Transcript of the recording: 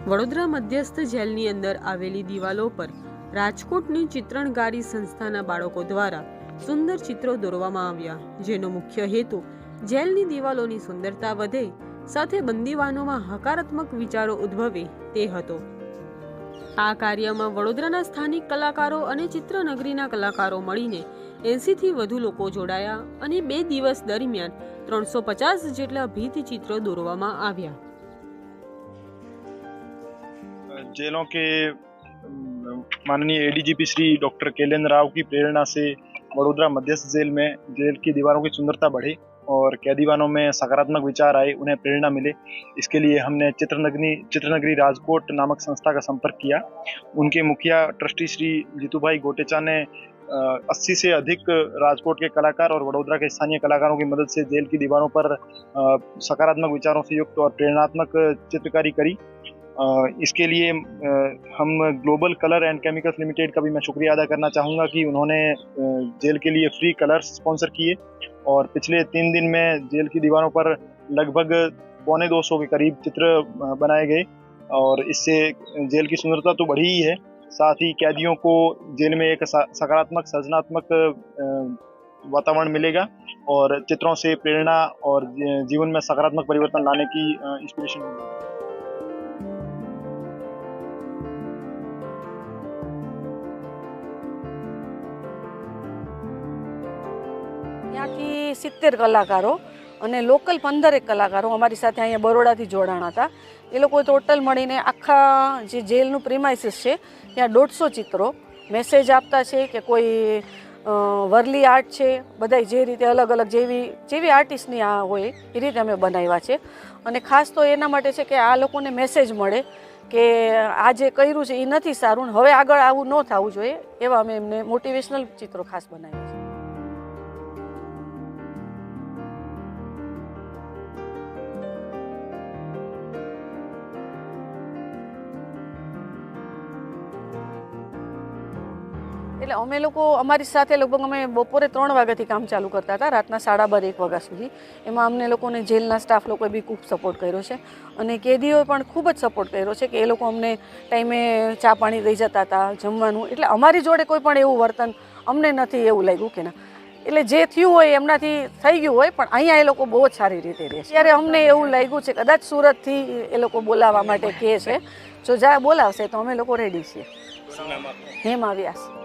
વડોદરા મધ્યસ્થ જેલની અંદર આવેલી દિવાલો પર રાજકોટની ચિત્રણકારી સંસ્થાના બાળકો દ્વારા સુંદર ચિત્રો દોરવામાં આવ્યા, જેનો મુખ્ય હેતુ જેલની દિવાલોની સુંદરતા વધે સાથે બંદીવાનોમાં હકારાત્મક વિચારો ઉદ્ભવે તે હતો. આ કાર્યમાં વડોદરાના સ્થાનિક કલાકારો અને ચિત્રનગરીના કલાકારો મળીને એંસીથી વધુ લોકો જોડાયા અને બે દિવસ દરમિયાન ત્રણસો પચાસ જેટલા ભીત ચિત્રો દોરવામાં આવ્યા. जेलों के माननीय एडीजीपी श्री डॉक्टर कैलेंद्र राव की प्रेरणा से वडोदरा मध्यस्थ जेल में, जेल की दीवारों की सुंदरता बढ़े और कैदीवानों में सकारात्मक विचार आए, उन्हें प्रेरणा मिले। इसके लिए हमने चित्रनगरी चित्रनगरी राजकोट नामक संस्था का संपर्क किया। उनके मुखिया ट्रस्टी श्री जीतूभाई गोटेचा ने अस्सी से अधिक राजकोट के कलाकार और वडोदरा के स्थानीय कलाकारों की मदद से जेल की दीवारों पर सकारात्मक विचारों से युक्त और प्रेरणात्मक चित्रकारी करी। इसके लिए हम global colour and chemicals limited का भी मैं शुक्रिया अदा करना चाहूँगा कि उन्होंने जेल के लिए फ्री कलर्स स्पॉन्सर किए और पिछले तीन दिन में जेल की दीवारों पर लगभग पौने दो सौ के करीब चित्र बनाए गए और इससे जेल की सुंदरता तो बढ़ी ही है। साथ ही कैदियों को जेल में एक सकारात्मक, सृजनात्मक वातावरण मिलेगा और चित्रों से प्रेरणा और जीवन में सकारात्मक परिवर्तन लाने की इंस्पिरेशन मिलेगी ત્યાંથી સિત્તેર કલાકારો અને લોકલ પંદરેક કલાકારો અમારી સાથે અહીંયા બરોડાથી જોડાણ હતા. એ લોકો ટોટલ મળીને આખા જે જેલનું પ્રિમાઇસીસ છે, ત્યાં દોઢસો ચિત્રો મેસેજ આપતા છે કે કોઈ વરલી આર્ટ છે બધાય જે રીતે અલગ અલગ જેવી જેવી આર્ટિસ્ટની આ હોય એ રીતે અમે બનાવ્યા છે. અને ખાસ તો એના માટે છે કે આ લોકોને મેસેજ મળે કે આ જે કર્યું છે એ નથી સારું હવે આગળ આવું ન થવું જોઈએ એવા અમે એમને મોટિવેશનલ ચિત્રો ખાસ બનાવ્યા છે. એટલે અમે લોકો અમારી સાથે લગભગ અમે બપોરે ત્રણ વાગ્યાથી કામ ચાલુ કરતા હતા રાતના સાડા બાર એક વાગ્યા સુધી. એમાં અમને લોકોને જેલના સ્ટાફ લોકોએ બી ખૂબ સપોર્ટ કર્યો છે. અને કેદીઓએ પણ ખૂબ જ સપોર્ટ કર્યો છે કે એ લોકો અમને ટાઈમે ચા પાણી દઈ જતા હતા જમવાનું. એટલે અમારી જોડે કોઈ પણ એવું વર્તન અમને નથી એવું લાગ્યું કે ના. એટલે જે થયું હોય એમનાથી થઈ ગયું હોય પણ અહીંયા એ લોકો બહુ જ સારી રીતે રહે છે. ત્યારે અમને એવું લાગ્યું છે કદાચ સુરતથી એ લોકો બોલાવવા માટે કહે છે. જો જ્યાં બોલાવશે તો અમે લોકો રેડી છીએ. હેમા વ્યાસ.